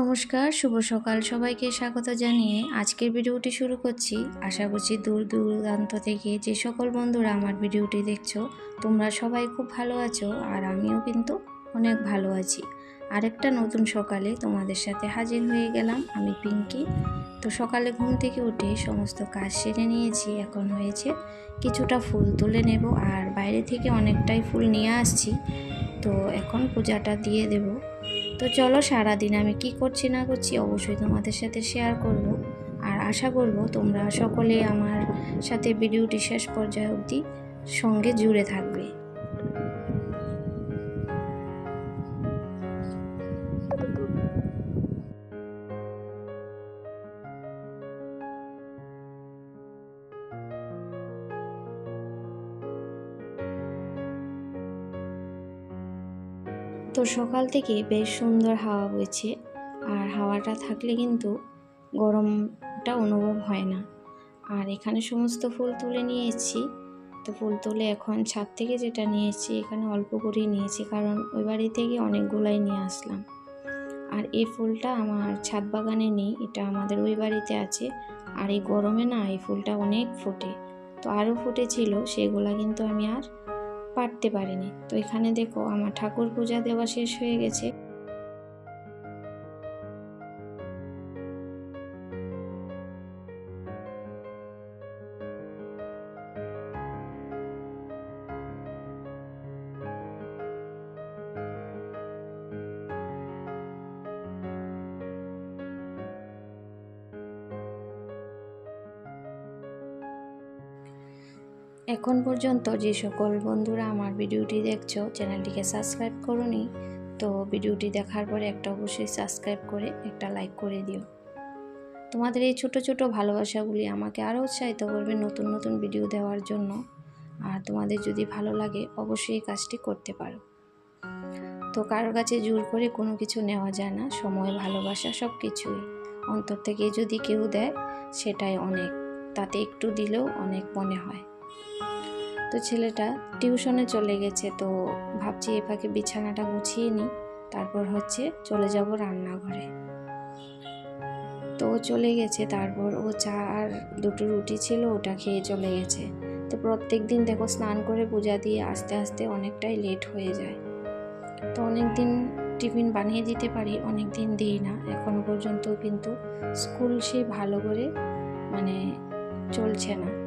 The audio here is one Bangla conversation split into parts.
নমস্কার, শুভ সকাল সবাইকে স্বাগত জানিয়ে আজকের ভিডিওটি শুরু করছি। আশা করছি দূর দূরান্ত থেকে যে সকল বন্ধুরা আমার ভিডিওটি দেখছ, তোমরা সবাই খুব ভালো আছো আর আমিও কিন্তু অনেক ভালো আছি। আরেকটা নতুন সকালে তোমাদের সাথে হাজির হয়ে গেলাম আমি পিঙ্কি। তো সকালে ঘুম থেকে উঠে সমস্ত কাজ সেরে নিয়েছি, এখন হয়েছে কিছুটা ফুল তুলে নেব আর বাইরে থেকে অনেকটাই ফুল নিয়ে আসছি। তো এখন পূজাটা দিয়ে দেবো। তো চলো সারাদিন আমি কি করছি না করছি অবশ্যই তোমাদের সাথে শেয়ার করব। আর আশা করব তোমরা সকলে আমার সাথে ভিডিওটি শেষ পর্যায়ে অবধি সঙ্গে জুড়ে থাকবে। তো সকাল থেকে বেশ সুন্দর হাওয়া বইছে। আর হাওয়াটা থাকলে কিন্তু গরমটা অনুভব হয় না। আর এখানে সমস্ত ফুল তুলে নিয়ে এসেছি তো ফুল তুলে এখন ছাদ থেকে যেটা নিয়ে এসেছি এখানে অল্প করেই নিয়েছি, কারণ ওই বাড়ি থেকে অনেকগুলাই নিয়ে আসলাম। আর এই ফুলটা আমার ছাদ বাগানে নেই, এটা আমাদের ওই বাড়িতে আছে। আর এই গরমে না এই ফুলটা অনেক ফোটে। তো আরও ফুটেছিল, সেগুলা কিন্তু আমি আর পারতে পারিনি। তো এখানে দেখো আমার ঠাকুর পূজা দেওয়া শেষ হয়ে গেছে। এখন পর্যন্ত যে সকল বন্ধুরা আমার ভিডিওটি দেখছ, চ্যানেলটিকে সাবস্ক্রাইব করোনি, তো ভিডিওটি দেখার পরে একটা অবশ্যই সাবস্ক্রাইব করে একটা লাইক করে দিও। তোমাদের এই ছোট ছোট ভালোবাসাগুলি আমাকে আরও উৎসাহিত করবে নতুন নতুন ভিডিও দেওয়ার জন্য। আর তোমাদের যদি ভালো লাগে, অবশ্যই এই কাজটি করতে পারো। তো কারোর কাছে জোর করে কোনো কিছু নেওয়া যায় না, সময়, ভালোবাসা সব কিছুই অন্তর থেকে যদি কেউ দেয়, সেটাই অনেক। তাতে একটু দিলেও অনেক মনে হয়। তো ছেলেটা টিউশনে চলে গেছে, তো ভাবছি এ ফাঁকে বিছানাটা গুছিয়ে নিই। তারপর হচ্ছে চলে যাব রান্নাঘরে। তো ও চলে গেছে, তারপর ও চা আর দুটো রুটি ছিল, ওটা খেয়ে চলে গেছে। তো প্রত্যেক দিন দেখো স্নান করে পূজা দিয়ে আস্তে আস্তে অনেকটাই লেট হয়ে যায়। তো অনেক দিন টিফিন বানিয়ে দিতে পারি অনেক দিন দিই না। এখনও পর্যন্ত কিন্তু স্কুল সে ভালো করে মানে চলছে না।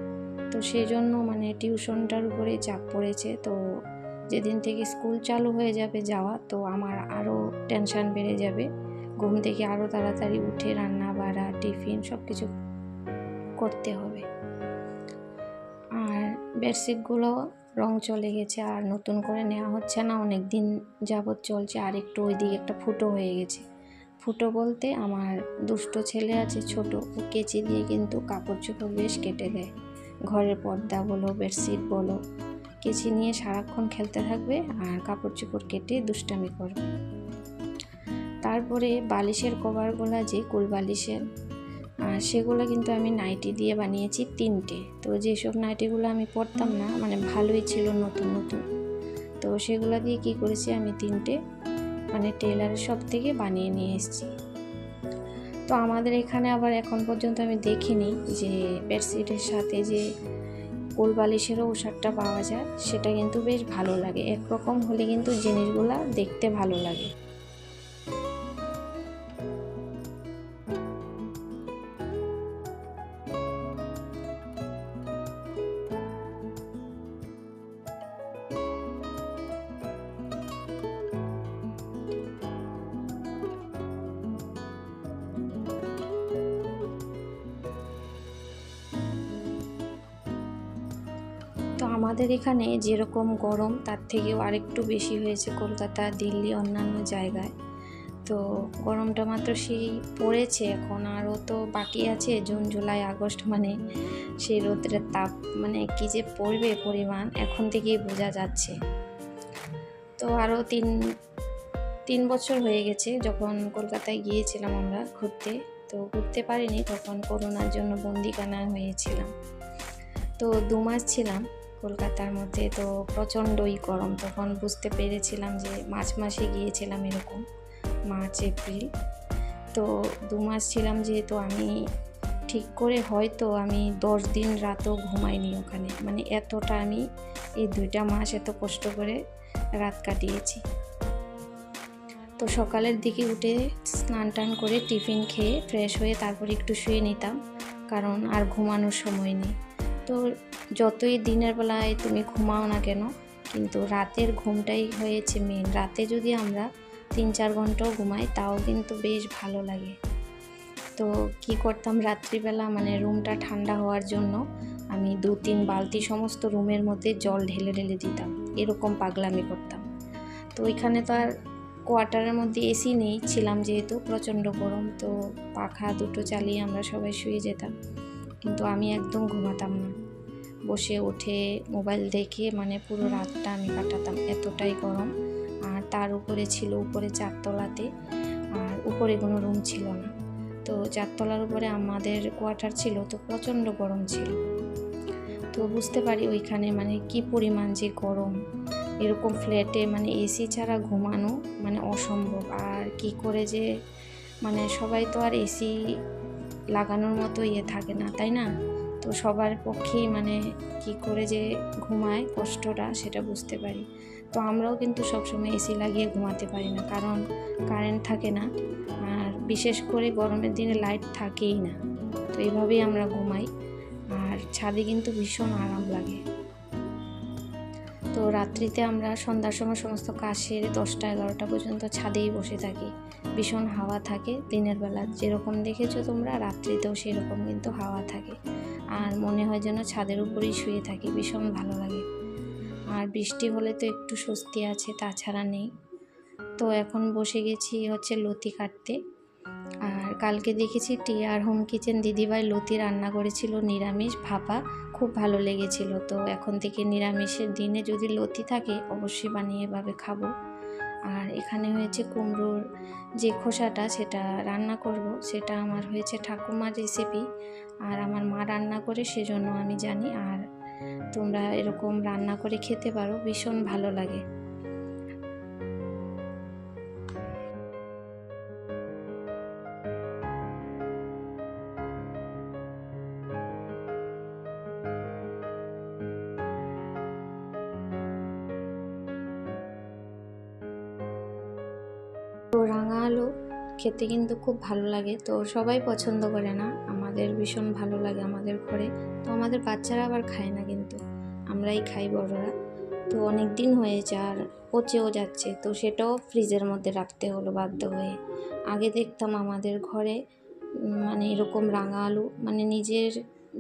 তো সেই জন্য মানে টিউশনটার উপরে চাপ পড়েছে। তো যেদিন থেকে স্কুল চালু হয়ে যাবে যাওয়া, তো আমার আরও টেনশান বেড়ে যাবে। ঘুম থেকে আরও তাড়াতাড়ি উঠে রান্না, বাড়া, টিফিন সব কিছু করতে হবে। আর বেডশিটগুলো রং চলে গেছে, আর নতুন করে নেওয়া হচ্ছে না অনেক দিন যাবৎ চলছে, আর একটু ওই দিকে একটা ফুটো হয়ে গেছে। ফুটো বলতে আমার দুষ্ট ছেলে আছে ছোট, ও কেচি দিয়ে কিন্তু কাপড় চোপড় বেশ কেটে দেয়। ঘরের পর্দা বলো বেডশিট বলো, কেচি নিয়ে সারাক্ষণ খেলতে থাকবে আর কাপড় চোপড় কেটে দুষ্টামি করবে। তারপরে বালিশের কভারগুলো যে কুল বালিশের, আর সেগুলো কিন্তু আমি নাইটি দিয়ে বানিয়েছি তিনটে। তো যেসব নাইটিগুলো আমি পরতাম না মানে ভালোই ছিল নতুন নতুন। তো সেগুলো দিয়ে কি করেছি আমি তিনটে মানে টেলারের সব থেকে বানিয়ে নিয়ে এসেছি। তো আমাদের এখানে আবার এখন পর্যন্ত আমি দেখিনি যে বেডশিটের সাথে যে কোল বালিশেরও ওষারটা পাওয়া যায়, সেটা কিন্তু বেশ ভালো লাগে। একরকম হলে কিন্তু জিনিসগুলা দেখতে ভালো লাগে। আমাদের এখানে যেরকম গরম, তার থেকেও আরেকটু বেশি হয়েছে কলকাতা, দিল্লি, অন্যান্য জায়গায়। তো গরমটা মাত্র সেই পড়েছে এখন, আরও তো বাকি আছে, জুন, জুলাই, আগস্ট মানে সেই রোদ্রের তাপ মানে কী যে পড়বে পরিমাণ, এখন থেকেই বোঝা যাচ্ছে। তো আরও তিন তিন বছর হয়ে গেছে যখন কলকাতায় গিয়েছিলাম আমরা ঘুরতে, তো ঘুরতে পারিনি, তখন করোনার জন্য বন্দিখানা হয়েছিলাম। তো দু মাস ছিলাম কলকাতার মধ্যে তো প্রচণ্ডই গরম। তখন বুঝতে পেরেছিলাম যে মার্চ মাসে গিয়েছিলাম এরকম, মার্চ, এপ্রিল। তো দু মাস ছিলাম যেহেতু আমি, ঠিক করে হয়তো আমি দশ দিন রাতও ঘুমাইনি ওখানে। মানে এতটা আমি এই দুইটা মাস এত কষ্ট করে রাত কাটিয়েছি। তো সকালের দিকে উঠে স্নান টান করে টিফিন খেয়ে ফ্রেশ হয়ে তারপর একটু শুয়ে নিতাম, কারণ আর ঘুমানোর সময় নেই। তো যতই দিনের বেলায় তুমি ঘুমাও না কেন, কিন্তু রাতের ঘুমটাই হয়েছে মেন রাতে যদি আমরা তিন চার ঘন্টাও ঘুমাই, তাও কিন্তু বেশ ভালো লাগে। তো কি করতাম রাত্রিবেলা? মানে রুমটা ঠান্ডা হওয়ার জন্য আমি দু তিন বালতি সমস্ত রুমের মধ্যে জল ঢেলে ঢেলে দিতাম। এরকম পাগলামি করতাম। তো ওইখানে তো আর কোয়ার্টারের মধ্যে এসি নেই, ছিলাম যেহেতু প্রচণ্ড গরম, তো পাখা দুটো চালিয়ে আমরা সবাই শুয়ে যেতাম। কিন্তু আমি একদম ঘুমাতাম না। বসে উঠে মোবাইল দেখে মানে পুরো রাতটা আমি কাটাতাম এতটাই গরম। আর তার উপরে ছিল উপরে চারতলাতে আর উপরে কোনো রুম ছিল না। তো চারতলার উপরে আমাদের কোয়ার্টার ছিল তো প্রচণ্ড গরম ছিল। তো বুঝতে পারি ওইখানে মানে কি পরিমাণ যে গরম। এরকম ফ্ল্যাটে মানে এসি ছাড়া ঘুমানো মানে অসম্ভব। আর কি করে যে মানে সবাই তো আর এসি লাগানোর মতো ইয়ে থাকে না তাই না? তো সবার পক্ষেই মানে কি করে যে ঘুমায় কষ্টটা সেটা বুঝতে পারি। তো আমরাও কিন্তু সবসময় এসি লাগিয়ে ঘুমাতে পারি না, কারণ কারেন্ট থাকে না। আর বিশেষ করে গরমের দিনে লাইট থাকেই না। তো এইভাবেই আমরা ঘুমাই। আর ছাদে কিন্তু ভীষণ আরাম লাগে। তো রাত্রিতে আমরা সন্ধ্যার সময় সমস্ত কাজ সেরে দশটা, এগারোটা পর্যন্ত ছাদেই বসে থাকি। ভীষণ হাওয়া থাকে দিনের বেলা। যেরকম দেখেছ তোমরা, রাত্রিতেও সেরকম কিন্তু হাওয়া থাকে। আর মনে হয় যেন ছাদের উপরেই শুয়ে থাকি, ভীষণ ভালো লাগে। আর বৃষ্টি হলে তো একটু স্বস্তি আছে, তাছাড়া নেই। তো এখন বসে গেছি হচ্ছে লতি কাটতে। আর কালকে দেখেছি টিয়ার হোম কিচেন দিদিভাই লতি রান্না করেছিল নিরামিষ, ভাপা, খুব ভালো লেগেছিল। তো এখন থেকে নিরামিষের দিনে যদি লতি থাকে, অবশ্যই বানিয়ে এভাবে খাব। আর এখানে হয়েছে কুমড়োর যে খোসাটা সেটা রান্না করব, সেটা আমার হয়েছে ঠাকুমার রেসিপি আর আমার মা রান্না করে সেজন্য আমি জানি। আর তোমরা এরকম রান্না করে খেতে পারো, ভীষণ ভালো লাগে। খেতে কিন্তু খুব ভালো লাগে। তো সবাই পছন্দ করে না। আমাদের ভীষণ ভালো লাগে আমাদের ঘরে। তো আমাদের বাচ্চারা আবার খায় না কিন্তু। আমরাই খাই বড়রা। তো অনেক দিন হয়েছে আর পচেও যাচ্ছে। তো সেটাও ফ্রিজের মধ্যে রাখতে হলো বাধ্য হয়ে। আগে দেখতাম আমাদের ঘরে মানে এরকম রাঙা আলু মানে নিজের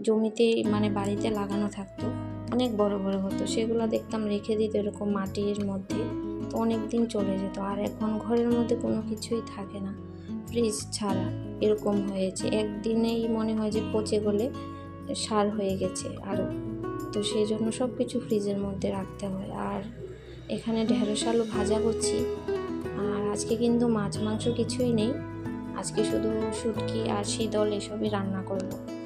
জমিতে মানে বাড়িতে লাগানো থাকতো। অনেক বড় বড় হতো। সেগুলো দেখতাম রেখে দিত এরকম মাটির মধ্যে। তো অনেক দিন চলে যেত। আর এখন ঘরের মধ্যে কোনো কিছুই থাকে না। ফ্রিজ ছাড়া এরকম হয়েছে। একদিনেই মনে হয় যে পচে গলে সার হয়ে গেছে আরও তো সেই জন্য সব কিছু ফ্রিজের মধ্যে রাখতে হয়। আর এখানে ঢেঁড়স আলু ভাজা করছি। আর আজকে কিন্তু মাছ মাংস কিছুই নেই। আজকে শুধু শুটকি আর শীতল এসবই রান্না করব।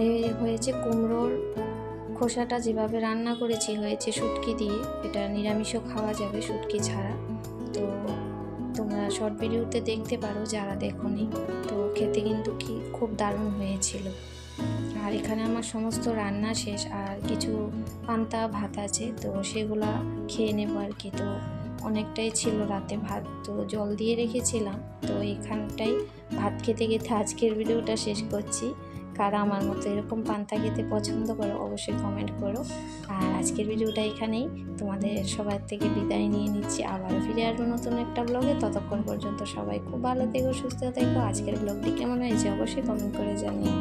আর এ হয়েছে কুমড়োর খোসাটা যেভাবে রান্না করেছি হয়েছে শুটকি দিয়ে, এটা নিরামিষও খাওয়া যাবে শুটকি ছাড়া। তো তোমরা শর্ট ভিডিওতে দেখতে পারো যারা দেখোনি। তো খেতে কিন্তু কি খুব দারুণ হয়েছিল। আর এখানে আমার সমস্ত রান্না শেষ আর কিছু পান্তা ভাত আছে, তো সেগুলা খেয়ে নেব আর কি। তো অনেকটাই ছিল রাতে ভাত, তো জল দিয়ে রেখেছিলাম। তো এখানটাই ভাত খেতে খেতে আজকের ভিডিওটা শেষ করছি। কারা আমার মতো এরকম পান্তা খেতে পছন্দ করো, অবশ্যই কমেন্ট করো। আর আজকের ভিডিওটা এখানেই। তোমাদের সবার থেকে বিদায় নিয়ে নিচ্ছি। আবার ফিরে আসব নতুন একটা ব্লগে ততক্ষণ পর্যন্ত সবাই খুব ভালো থেকো, সুস্থ থেকো। আজকের ব্লগটি কেমন হয়েছে অবশ্যই কমেন্ট করে জানিও।